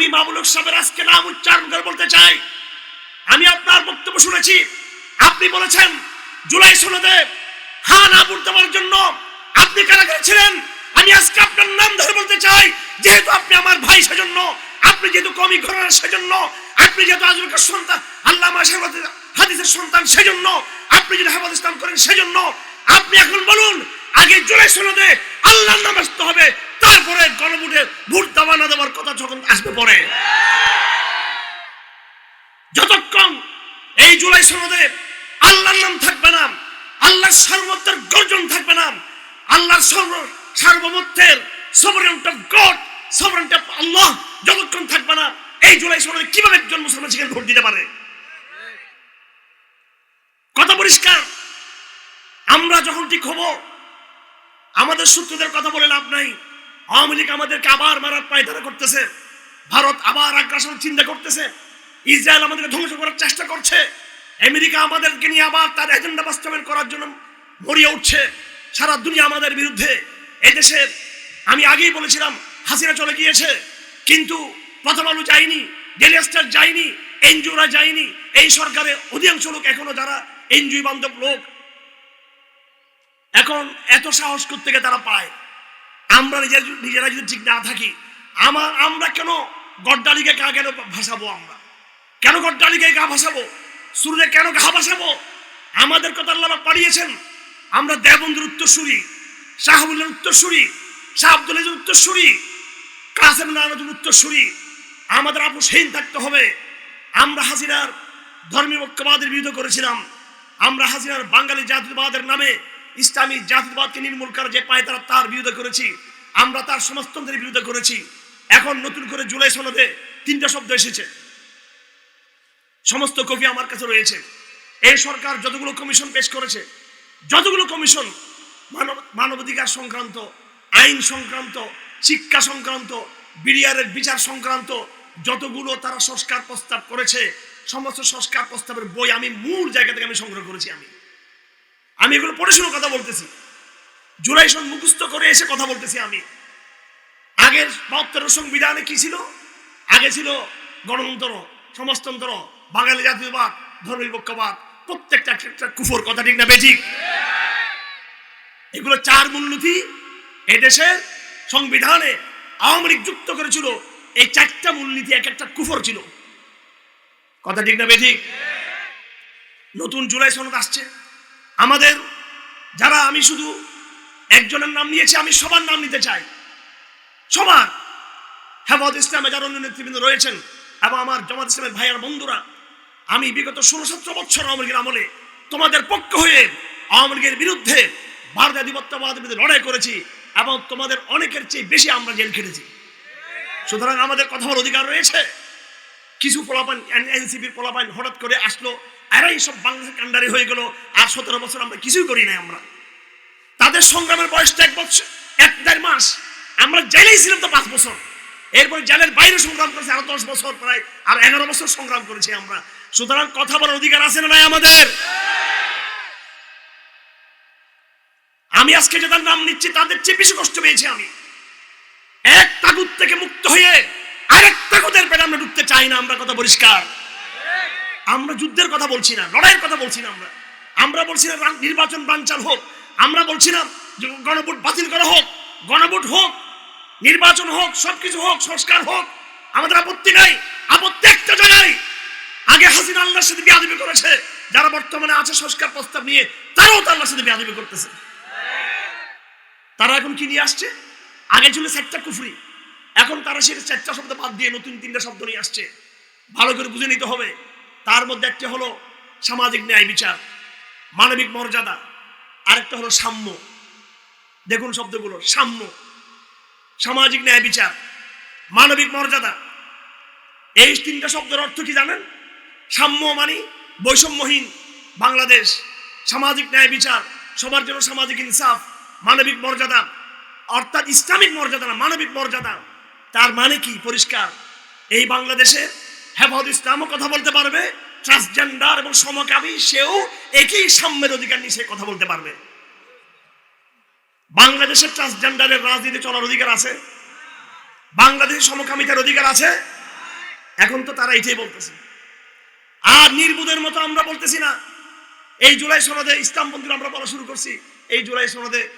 আমি মামুলক সাহেবের আজকে নাম উচ্চারণ করে বলতে চাই। আমি আপনার বক্তব্য শুনেছি। আপনি বলেছেন, জুলাই সনদে হা না দেওয়ার জন্য আপনি কারাগারে ছিলেন। আমি আজকে আপনার নাম ধরে বলতে চাই, যেহেতু আপনি আমার ভাই সেজন্য, আপনি যেহেতু কমি ঘরানার সেজন্য, আপনি যেহেতু আজুলকার সন্তান আল্লাহ হাদিসের সন্তান সেজন্য, আপনি যদি হেফাজ ইসলাম করেন সেজন্য, আপনি এখন বলুন আগে জুলাই সনদে আল্লাহর নাম আসতে হবে, তারপরে গণভোটে ভোট দেওয়া না দেওয়ার কথা যখন আসবে পরে। যতক্ষণ এই জুলাই সনদে আল্লাহর নাম থাকবে না, আল্লাহর সার্বত্বের গর্জন থাকবে না, আল্লাহর সর্ব সার্বভৌমত্বের গড সবরেন্ট আল্লাহ যতক্ষণ থাকবে না, এই জুলাই সনদে কীভাবে একজন মুসলমান সেখানে ভোট দিতে পারে? কথা পরিষ্কার? আমরা যখন ঠিক হব আমাদের শত্রুদের কথা বলে লাভ নাই। আওয়ামী লীগ আমাদেরকে আবার মারার পায়তারা করতেছে। ভারত আবার আগ্রাসন চিন্তা করতেছে। ইসরায়েল আমাদেরকে ধ্বংস করার চেষ্টা করছে। আমেরিকা আমাদেরকে নিয়ে আবার তার এজেন্ডা বাস্তবায়ন করার জন্য মরিয়ে উঠছে। সারা দুনিয়া আমাদের বিরুদ্ধে। এদেশে আমি আগেই বলেছিলাম, হাসিনা চলে গিয়েছে। কিন্তু প্রথম আলো যায়নি ডেলি স্টার যায়নি, এনজিওরা যায়নি। এই সরকারের অধিকাংশ লোক এখনও যারা এনজিও বান্ধব লোক এখন এত সাহস করতে থেকে তারা পায়? আমরা নিজের নিজেরা যদি ঠিক না থাকি, আমার আমরা কেন গড্ডালিকে গা কেন ভাসাবো আমরা? কেন গড্ডালিকে গা ভাসাবো? সুরে কেন গা ভাসাবো? আমাদের কথা আল্লাহ পাক পাঠিয়েছেন। আমরা দেবন্ধুর উত্তরসূরি, শাহবুলের উত্তরসূরি শাহ আব্দুলের উত্তরসূরি, কাসেম নারায়ণের উত্তরসূরি। আমাদের আপোষহীন থাকতে হবে। আমরা হাসিনার ধর্মীয় ঐক্যবাদের বিরুদ্ধে করেছিলাম। আমরা হাসিনার বাঙালি জাতীয়বাদের নামে ইসলামী জাতীয়বাদকে নির্মূল করার যে পায় তারা তার বিরুদ্ধে করেছি, আমরা তার সমাজতন্ত্রের বিরুদ্ধে করেছি। এখন নতুন করে জুলাই সনদে তিনটা শব্দ এসেছে। সমস্ত কপি আমার কাছে রয়েছে। এই সরকার যতগুলো কমিশন পেশ করেছে, যতগুলো কমিশন মানব, মানবাধিকার সংক্রান্ত, আইন সংক্রান্ত, শিক্ষা সংক্রান্ত, বিডিআরের বিচার সংক্রান্ত যতগুলো তারা সংস্কার প্রস্তাব করেছে, সমস্ত সংস্কার প্রস্তাবের বই আমি মূল জায়গা থেকে আমি সংগ্রহ করেছি আমি। আমি এগুলো পড়ে শুনে কথা বলতেছি। জুলাই সন মুখস্থ করে এসে কথা বলতেছি আমি। আগের বাহাত্তর সংবিধানে কি ছিল? আগে ছিল গণতন্ত্র, সমাজতন্ত্র, বাঙালি জাতীয়বাদ ধর্মনিরপেক্ষবাদ প্রত্যেকটা একটা কুফর কথা ঠিক না, বেঠিক। এগুলো চার মূলনীতি। এদেশের সংবিধানে আওয়ামী লীগ যুক্ত করেছিল। এই চারটা মূলনীতি এক একটা কুফর ছিল। কথা ঠিক না, বেঠিক? নতুন জুলাই সনদ আসছে। আমাদের, যারা আমি শুধু একজনের নাম নিয়েছি, আমি সবার নাম নিতে চাই। সবার। হেফাজ ইসলামে যারা অন্য নেতৃবৃন্দ রয়েছেন এবং আমার জামাত ইসলামের ভাইয়ার বন্ধুরা, আমি বিগত ষোলো সতেরো বছর আওয়ামী লীগের আমলে তোমাদের পক্ষ হয়ে আওয়ামী লীগের বিরুদ্ধে ভারত আধিপত্যবাদের বিরুদ্ধে লড়াই করেছি এবং তোমাদের অনেকের চেয়ে বেশি আমরা জেল খেটেছি। সুতরাং আমাদের কথা বলার অধিকার রয়েছে। কিছু পোলাপান এনসিপির পোলাপান হঠাৎ করে আসলো। এরাই সব বাংলাদেশের কান্ডারি হয়ে গেল, আর সতেরো বছর আমরা কিছুই করি নাই আমরা। তাদের সংগ্রামের বয়সটা এক বছর, এক দেড় মাস। আমরা জেলেই ছিলাম তো পাঁচ বছর। এরপর জেলের বাইরে সংগ্রাম করেছি আরও দশ বছর প্রায়, আর এগারো বছর সংগ্রাম করেছি আমরা। সুতরাং কথা বলার অধিকার আছে না নাই আমাদের? আমি আজকে যাদের নাম নিচ্ছি, তাদের চেয়ে বেশি কষ্ট পেয়েছি আমি। এক তাগুদ থেকে মুক্ত হয়ে আরেক তাগুদের পেটে আমরা ঢুকতে চাই না, আমরা কথা পরিষ্কার। আমরা যুদ্ধের কথা বলছি না, লড়াইয়ের কথা বলছি না আমরা। আমরা বলছি না নির্বাচন বানচাল হোক। আমরা বলছি না গণভোট বাতিল করা হোক, গণভোট হোক, নির্বাচন হোক, সবকিছু হোক, সংস্কার হোক। আমাদের আপত্তি নাই, আপত্তি একটা জায়গায়। আগে হাসিনা আল্লাহর সাথে বিয়াদবি করেছে। যারা বর্তমানে আছে সংস্কার প্রস্তাব নিয়ে, তারাও তো আল্লাহর সাথে বিয়াদবি করতেছে। তারা এখন কি নিয়ে আসছে? আগে ছিল চারটা কুফরি। এখন তারা সেটা চারটা শব্দ বাদ দিয়ে নতুন তিনটা শব্দ নিয়ে আসছে। ভালো করে বুঝে নিতে হবে। তার মধ্যে একটা হলো সামাজিক ন্যায় বিচার, মানবিক মর্যাদা, আরেকটা হলো সাম্য। দেখুন শব্দগুলো, সাম্য। সামাজিক ন্যায় বিচার, মানবিক মর্যাদা। এই তিনটা শব্দের অর্থ কি জানেন? সাম্য মানে বৈষম্যহীন বাংলাদেশ। সামাজিক ন্যায় বিচার, সবার জন্য সামাজিক ইনসাফ, মানবিক মর্যাদা। অর্থাৎ ইসলামিক মর্যাদা না, মানবিক মর্যাদা। তার মানে কি? পরিষ্কার। এই বাংলাদেশে হেফাজ ইসলামও কথা বলতে পারবে? ট্রান্সজেন্ডার এবং সমকামী, সেও একই সাম্যের অধিকার নিয়ে সে কথা বলতে পারবে। বাংলাদেশের ট্রান্সজেন্ডারের রাজনীতি চলার অধিকার আছে? বাংলাদেশের সমকামিতার অধিকার আছে? এখন তো তারা এটাই বলতেছে। আর নির্বুদের মতো আমরা বলতেছি না। এই জুলাই সনদে ইসলামপন্থীরা আমরা বলা শুরু করছি। এই জুলাই সনদে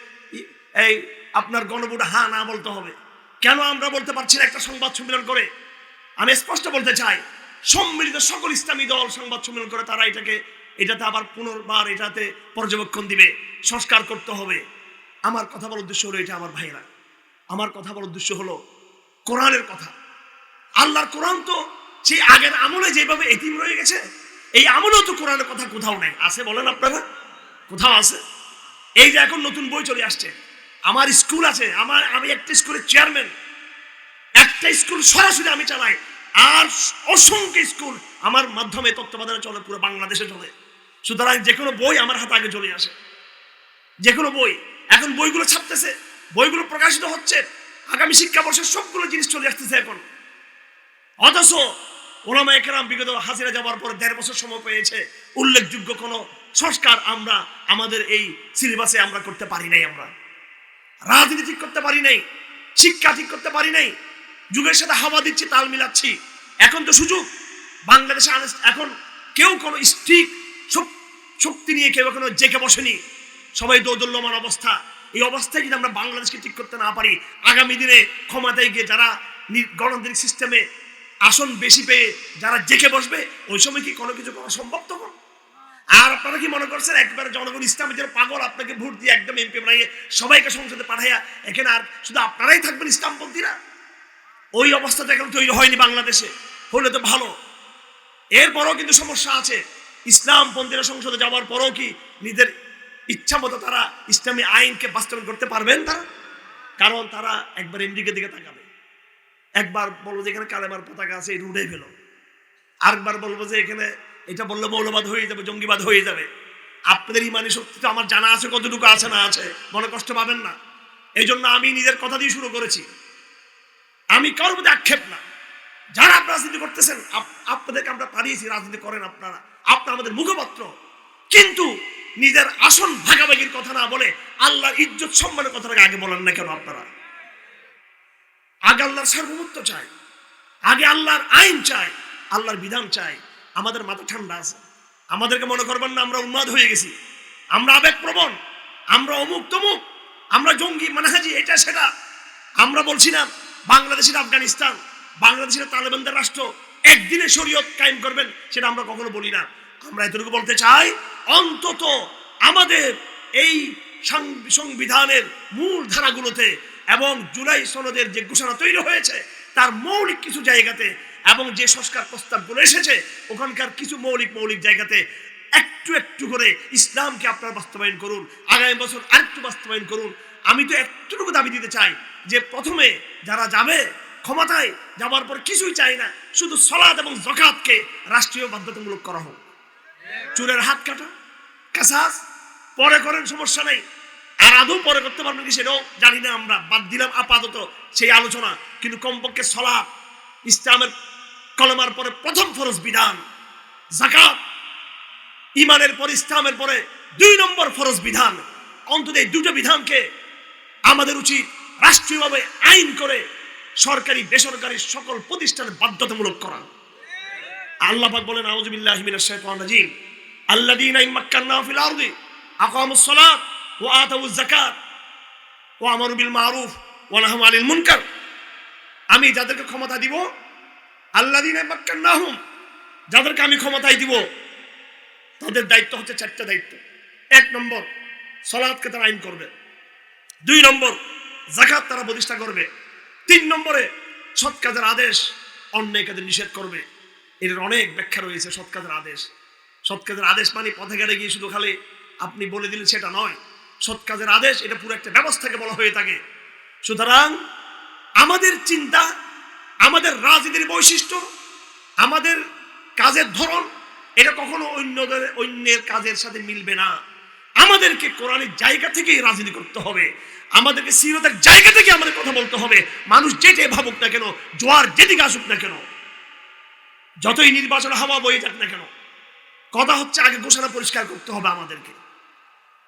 এই আপনার গণভোট হা না বলতে হবে। কেন আমরা বলতে পারছি না একটা সংবাদ সম্মেলন করে? আমি স্পষ্ট বলতে চাই, সম্মিলিত সকল ইসলামী দল সংবাদ সম্মেলন করে তারা এটাকে, এটাতে আবার পুনর্বার এটাতে পর্যবেক্ষণ দিবে, সংস্কার করতে হবে। আমার কথা বলার উদ্দেশ্য হলো এটা, আমার ভাইরা আমার কথা বলার উদ্দেশ্য হলো, কোরআনের কথা। আল্লাহর কোরআন তো সেই আগের আমলে যেভাবে এতিম রয়ে গেছে, এই আমলেও তো কোরআনের কথা কোথাও নেই। আছে বলেন আপনারা? কোথাও আছে? এই যে এখন নতুন বই চলে আসছে। আমার স্কুল আছে, আমার, আমি একটা স্কুলের চেয়ারম্যান একটা স্কুল সরাসরি আমি চালাই। আর অসংখ্য স্কুল আমার মাধ্যমে তত্ত্বাবধানে চলে, পুরো বাংলাদেশে চলে। সুতরাং যে কোনো বই আমার হাতে আগে চলে আসে। যে কোনো বই। এখন বইগুলো ছাপতেছে, বইগুলো প্রকাশিত হচ্ছে, আগামী শিক্ষাবর্ষের সবগুলো জিনিস চলে আসতেছে এখন। অথচ ওলামা একরাম বিগত হাসিরা যাওয়ার পর দেড় বছর সময় পেয়েছে। উল্লেখযোগ্য কোনো সংস্কার আমরা আমাদের এই সিলেবাসে আমরা করতে পারি নাই আমরা। রাজনীতি ঠিক করতে পারি নাই, শিক্ষা ঠিক করতে পারি নাই যুগের সাথে হাওয়া দিচ্ছি, তাল মিলাচ্ছি। এখন তো সুযোগ। বাংলাদেশে এখন কেউ কোনো স্ট্রিক শক্তি নিয়ে কেউ এখনও জেকে বসেনি। সবাই দৌদল্যমান অবস্থা। এই অবস্থায় যদি আমরা বাংলাদেশকে ঠিক করতে না পারি, আগামী দিনে ক্ষমতায় গিয়ে যারা গণতান্ত্রিক সিস্টেমে আসন বেশি পেয়ে যারা জেকে বসবে, ওই সময় কি কোনো কিছু করা সম্ভব তখন? আর আপনারা কি মনে করছেন, একবারে জনগণ ইসলামের জন্য পাগল, আপনাকে ভোট দিয়ে একদম এমপি বানিয়ে সবাইকে সংসদে পাঠাইয়া এখানে আর শুধু আপনারাই থাকবেন ইসলামপন্থীরা? ওই অবস্থা তো এখন তৈরি হয়নি বাংলাদেশে। হলে তো ভালো। এরপরও কিন্তু সমস্যা আছে। ইসলামপন্থীরা সংসদে যাওয়ার পরও কি নিজের ইচ্ছা মতো তারা ইসলামী আইনকে বাস্তবায়ন করতে পারবেন তারা? কারণ তারা একবার এমডিকে দিকে তাকাবে। একবার বলব যে এখানে কালেমার পতাকা আছে, এটা উঠে ফেলো। আরেকবার বলব যে এখানে এটা বললে মৌলবাদ হয়ে যাবে, জঙ্গিবাদ হয়ে যাবে। আপনাদের ইমানি শক্তি তো আমার জানা আছে, কতটুকু আছে না আছে, মনে কষ্ট পাবেন না। এই জন্য আমি নিজের কথা দিয়ে শুরু করেছি। আমি কারোর মধ্যে আক্ষেপ না। যারা রাজনীতি করতেছেন, আপ- আপনাদেরকে আমরা পাঠিয়েছি, রাজনীতি করেন আপনারা। আপনারা আমাদের মুখপাত্র। কিন্তু নিজের আসন ভাগাভাগির কথা না বলে আল্লাহর ইজ্জত সম্মানের কথাটাকে আগে বলেন না কেন আপনারা? আগে আল্লাহর সার্বভৌমত্ব চাই আগে আল্লাহর আইন চাই আল্লাহর বিধান চাই আমাদের মাথা ঠান্ডা আছে। আমাদেরকে মনে করবেন না আমরা উন্মাদ হয়ে গেছি। আমরা আবেগপ্রবণ। আমরা অমুক তমুক আমরা জঙ্গি, মানহাজি এটা সেটা আমরা বলছি না বাংলাদেশের আফগানিস্তান, বাংলাদেশের তালেবানদের রাষ্ট্র, একদিনে শরীয়ত কায়েম করবেন সেটা আমরা কখনো বলি না। আমরা এতটুকু বলতে চাই, অন্তত আমাদের এই সংবিধানের মূল ধারাগুলোতে এবং জুলাই সনদের যে ঘোষণা তৈরি হয়েছে, তার মৌলিক কিছু জায়গাতে এবং যে সংস্কার প্রস্তাবগুলো এসেছে, ওখানকার কিছু মৌলিক মৌলিক জায়গাতে একটু একটু করে ইসলামকে আপনারা বাস্তবায়ন করুন, আগামী বছর আরেকটু বাস্তবায়ন করুন। আমি তো একটুটুকু দাবি দিতে চাই যে প্রথমে যারা যাবে, ক্ষমতায় যাওয়ার পর কিছুই চাই না, শুধু সলাদ এবং জকাতকে রাষ্ট্রীয় বাধ্যতামূলক করা হোক। চুরের হাত কাটা কাসাস পরে করেন, সমস্যা নেই। আর আদৌ পরে করতে পারবেন কি সেটাও জানি না, আমরা বাদ দিলাম আপাতত সেই আলোচনা। কিন্তু কমপক্ষে সলা ইসলামের কলমার পরে প্রথম ফরজ বিধান। জাকাত ইমানের পর ইসলামের পরে দুই নম্বর ফরজ বিধান। অন্তত এই দুটো বিধানকে আমাদের উচিত রাষ্ট্রীয়ভাবে আইন করে সরকারি, বেসরকারি সকল প্রতিষ্ঠানে বাধ্যতামূলক করা। আল্লাহ পাক বলেন আউযুবিল্লাহি মিনাশ শাইতানির রাজিম। আল্লাযীনা ইম্মাক্কান্নাহুম ফিল আরদি আকামুস সালাত ওয়া আতাউজ যাকাত ওয়া আমারু বিল মারুফ ওয়া নাহাউ আনিল মুনকার। আমি যাদেরকে ক্ষমতা দিব, আল্লাযীনা ইম্মাক্কান্নাহুম যাদেরকে আমি ক্ষমতায় দিব, তাদের দায়িত্ব হচ্ছে চারটা দায়িত্ব। এক নম্বর, সালাতকে তারা আইন করবে। দুই নম্বর জাকাত তারা প্রতিষ্ঠা করবে। তিন নম্বরে, সৎ কাজের আদেশ অন্যায় কাজের নিষেধ করবে। এটার অনেক ব্যাখ্যা রয়েছে সৎ কাজের আদেশ। সৎ কাজের আদেশ মানে পথে ঘাটে গিয়ে শুধু খালি আপনি বলে দিলেন সেটা নয়। সৎ কাজের আদেশ, এটা পুরো একটা ব্যবস্থাকে বলা হয়ে থাকে। সুতরাং আমাদের চিন্তা, আমাদের রাজনীতির বৈশিষ্ট্য, আমাদের কাজের ধরন, এটা কখনো অন্যদের, অন্যের কাজের সাথে মিলবে না। আমাদেরকে কোরআনের জায়গা থেকেই রাজনীতি করতে হবে। আমাদেরকে সিরতের জায়গা থেকে আমাদের কথা বলতে হবে। মানুষ যেটাই ভাবুক না কেন, জোয়ার যেদিকে আসুক না কেন, যতই নির্বাচন হাওয়া বয়ে যাক না কেন, কথা হচ্ছে আগে ঘোষণা পরিষ্কার করতে হবে আমাদেরকে।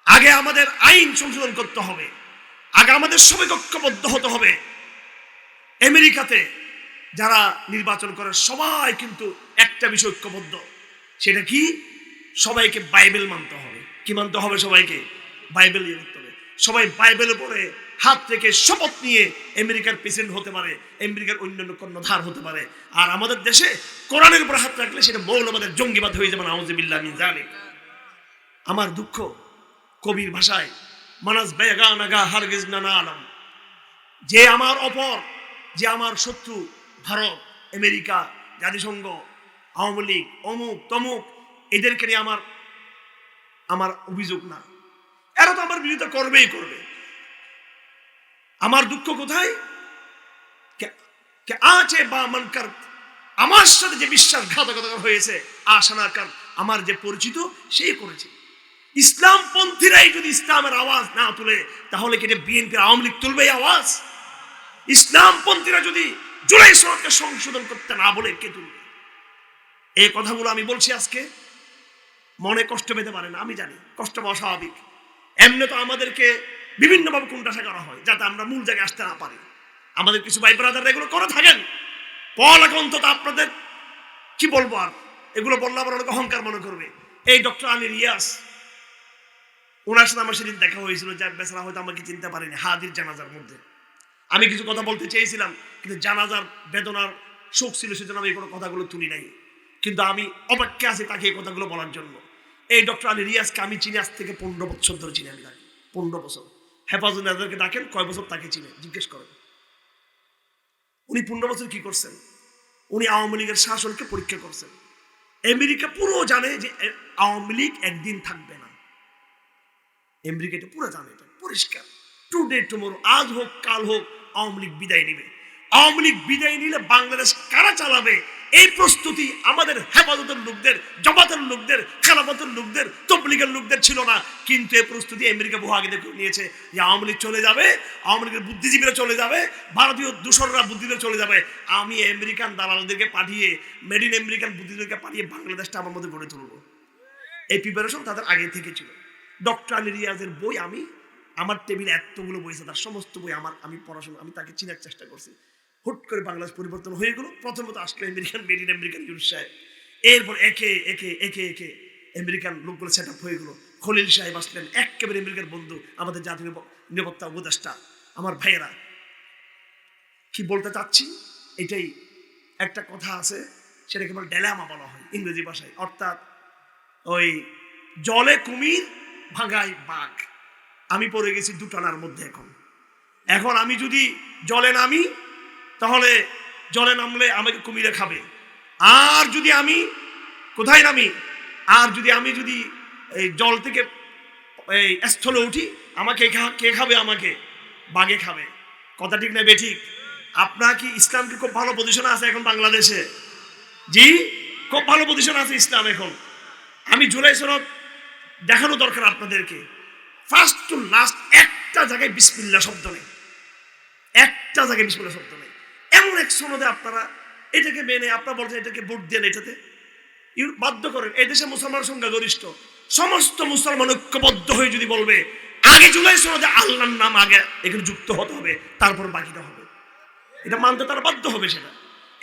আগে আমাদের আইন সংশোধন করতে হবে। আগে আমাদের সবাই ঐক্যবদ্ধ হতে হবে। আমেরিকাতে যারা নির্বাচন করে, সবাই কিন্তু একটা বিষয় ঐক্যবদ্ধ। সেটা কি? সবাইকে বাইবেল মানতে হবে। কি মানতে হবে সবাইকে? বাইবেল ইয়ে করতে হবে। সবাই বাইবেল পরে হাত থেকে শপথ নিয়ে আমেরিকার প্রেসিডেন্ট হতে পারে, আমেরিকার অন্যান্য কর্ণধার হতে পারে। আর আমাদের দেশে কোরআনের উপর হাত রাখলে সেটা মৌলবাদের জঙ্গিবাদ হয়ে যাবে, নাউজুবিল্লাহ মিন জালিক আমার দুঃখ, কবির ভাষায়, মানাস বেগা নাগা হারগিজ নানা আলম। যে আমার অপর, যে আমার শত্রু, ভারত, আমেরিকা, জাতিসংঘ, আওয়ামী লীগ, অমুক, তমুক, এদেরকে নিয়ে আমার আমার অভিযোগ না। এরা তো আমার বিরোধিতা করবেই করবে। আমার দুঃখ কোথায়? আছে বা মনকার আমার সাথে যে বিশ্বাসঘাতকতা হয়েছে আশানাকার আমার যে পরিচিত সেই করেছে। ইসলাম পন্থীরাই যদি ইসলামের আওয়াজ না তুলে, তাহলে কি বিএনপির আওয়ামী লীগ তুলবে আওয়াজ? ইসলাম পন্থীরা যদি জুলাই সনদকে সংশোধন করতে না বলে কে তুলবে? এই কথাগুলো আমি বলছি আজকে। মনে কষ্ট পেতে পারে না, আমি জানি, কষ্ট পাওয়া স্বাভাবিক। এমনি তো আমাদেরকে বিভিন্নভাবে কোনটাশা করা হয়, যাতে আমরা মূল জায়গায় আসতে না পারি। আমাদের কিছু ভাই ব্রাদাররা এগুলো করে থাকেন। পড়ালেখা অন্তত আপনাদের, কি বলব আর? এগুলো বললে আবার অনেক অহংকার মনে করবে। এই ডক্টর আলী রিয়াস ওনার সাথে আমার সেদিন দেখা হয়েছিল যে বেচারা হয়তো আমাকে চিনতে পারেনি, হাদির জানাজার মধ্যে। আমি কিছু কথা বলতে চেয়েছিলাম, কিন্তু জানাজার বেদনার শোক ছিল, সেজন্য আমি কোনো কথাগুলো তুলি নাই। কিন্তু আমি অপেক্ষা আছি তাকে এই কথাগুলো বলার জন্য। এই ডক্টর আলী রিয়াজকে আমি চিনি, আজ থেকে পনেরো বছর ধরে চিনি আমি তাকে। পনেরো বছর। হেফাজত নাজারকে ডাকেন, কয় বছর তাকে চিনে? জিজ্ঞেস করেন। উনি পনেরো বছর কি করছেন? উনি আওয়ামী লীগের শাসনকে পরীক্ষা করছেন। আমেরিকা পুরো জানে যে আওয়ামী লীগ একদিন থাকবে না। আমেরিকা এটা পুরো জানে, এটা পরিষ্কার। টুডে টুমোরো আজ হোক, কাল হোক, আওয়ামী লীগ বিদায় নিবে। আওয়ামী লীগ বিদায় নিলে বাংলাদেশ কারা চালাবে? এই প্রস্তুতি আমাদের হেফাজতের লোকদের, জমাতের লোকদের, খেলাফতের লোকদের, তবলিগের লোকদের ছিল না। কিন্তু এই প্রস্তুতি আমেরিকা বহু আগে থেকে নিয়েছে যে আওয়ামী লীগ চলে যাবে, আওয়ামী লীগের বুদ্ধিজীবীরা চলে যাবে, ভারতীয় দূষণরা বুদ্ধিজীবীরা চলে যাবে। আমি আমেরিকান দালালদেরকে পাঠিয়ে মেড ইন আমেরিকান বুদ্ধিজীবীদেরকে পাঠিয়ে বাংলাদেশটা আমার মধ্যে গড়ে তুলবো। এই প্রিপারেশন তাদের আগে থেকে ছিল। ডক্টর আলী রিয়াজের বই আমি, আমার টেবিলে এতগুলো বই আছে, তার সমস্ত বই আমার, আমি পড়াশোনা, আমি তাকে চিনার চেষ্টা করছি। হুট করে বাংলাদেশ পরিবর্তন হয়ে গেল। প্রথমত আসলো American made in American Yunus সাহেব এরপর একে একে একে একে আমেরিকান লোকগুলো সেট আপ হয়ে গেলো। খলিল সাহেব আসলেন একেবারে আমেরিকার বন্ধু, আমাদের জাতীয় নিরাপ- নিরাপত্তা উপদেষ্টা। আমার ভাইয়েরা, কি বলতে চাচ্ছি? এটাই একটা কথা আছে, সেটাকে বলে ডেলামা বলা হয় ইংরেজি ভাষায়। অর্থাৎ ওই জলে কুমির ভাঙায় বাঘ। আমি পড়ে গেছি দুটানার মধ্যে এখন। এখন আমি যদি জলে নামি তাহলে জলে নামলে আমাকে কুমিরে খাবে। আর যদি আমি, কোথায় নামি? আর যদি আমি যদি এই জল থেকে এই স্থলে উঠি, আমাকে কে খাবে আমাকে? বাঘে খাবে। কথা ঠিক না বেঠিক আপনার কি ইসলাম কি খুব ভালো পজিশনে আছে এখন বাংলাদেশে? জি, খুব ভালো পজিশন আছে ইসলাম এখন। আমি জুলাই সনদ দেখানো দরকার আপনাদেরকে। ফার্স্ট টু লাস্ট একটা জায়গায় বিসমিল্লা শব্দ নেই। একটা জায়গায় বিসমিল্লা শব্দ নেই। এমন এক সনদে আপনারা এটাকে মেনে, আপনারা বলছেন এটাকে ভোট দেন এটাতে। বাধ্য করেন সংখ্যা গরিষ্ঠ। সমস্ত মুসলমান ঐক্যবদ্ধ হয়ে যদি বলবে, আগে জুলাই সনদে আল্লাহর নাম আগে এখানে যুক্ত হতে হবে, তারপর বাকিটা হবে। এটা মানতে তারা বাধ্য হবে সেটা।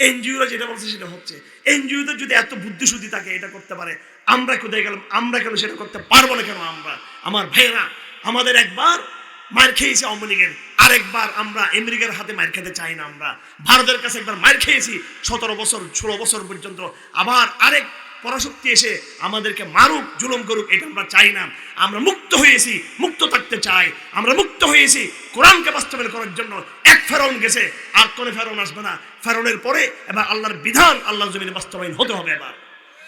এনজিওরা যেটা বলছে সেটা হচ্ছে। এনজিওদের যদি এত বুদ্ধিশুদ্ধি থাকে, এটা করতে পারে। আমরা কোথায় গেলাম? আমরা কেন সেটা করতে পারব না কেন আমরা? আমার ভাইয়েরা, আমাদের একবার মার খেয়েছি আওয়ামী লীগের। আরেকবার আমরা আমেরিকার হাতে মার খেতে চাই না আমরা। ভারতের কাছে একবার মার খেয়েছি। সতেরো বছর, ষোলো বছর পর্যন্ত আবার আরেক পরাশক্তি এসে আমাদেরকে মারুক, জুলুম করুক, এটা আমরা চাই না। আমরা মুক্ত হয়েছি, মুক্ত থাকতে চাই। আমরা মুক্ত হয়েছি কোরআনকে বাস্তবায়ন করার জন্য। এক ফেরন গেছে, আর কোন ফেরন আসবে না। ফেরনের পরে এবার আল্লাহর বিধান আল্লাহর জমিনে বাস্তবায়ন হতে হবে এবার।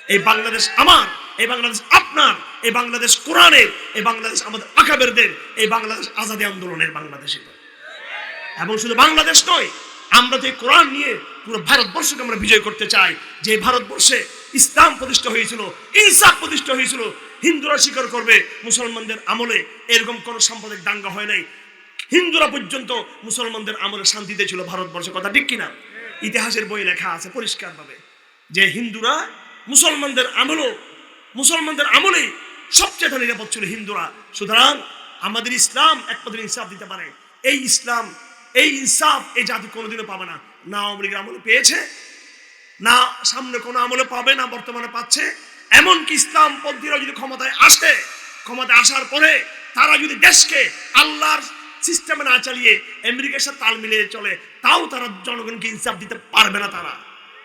এই বাংলাদেশ আমার, এই বাংলাদেশ আপনার। এই বাংলাদেশ কোরআনের এই বাংলাদেশ আমাদের আকাবেরদের এই বাংলাদেশ আজাদী আন্দোলনের বাংলাদেশ এবং শুধু বাংলাদেশ নয়, আমরা যে কোরআন নিয়ে পুরো ভারতবর্ষকে আমরা বিজয় করতে চাই, যে ভারতবর্ষে ইসলাম প্রতিষ্ঠা হয়েছিল, ইনসাফ প্রতিষ্ঠা হয়েছিল, হিন্দুরা স্বীকার করবে মুসলমানদের আমলে এরকম কোনো সাম্প্রদায়িক দাঙ্গা হয় নাই। হিন্দুরা পর্যন্ত মুসলমানদের আমলে শান্তিতে ছিল ভারতবর্ষে কথা, ঠিক কিনা? ইতিহাসের বই লেখা আছে পরিষ্কারভাবে যে হিন্দুরা মুসলমানদের আমলও, মুসলমানদের আমলেই সবচেয়ে নিরাপদ ছিল হিন্দুরা। সুতরাং আমাদের ইসলাম একমাত্র ইনসাফ দিতে পারে। এই ইসলাম, এই ইনসাফ এই জাতি কোনোদিনও পাবে না। না আওয়ামী আমলে পেয়েছে, না সামনে কোনো আমলে পাবে না, বর্তমানে পাচ্ছে। এমনকি ইসলাম পন্থীরা যদি ক্ষমতায় আসে, ক্ষমতায় আসার পরে তারা যদি দেশকে আল্লাহর সিস্টেমে না চালিয়ে আমেরিকার সাথে তাল মিলিয়ে চলে, তাও তারা জনগণকে ইনসাফ দিতে পারবে না তারা।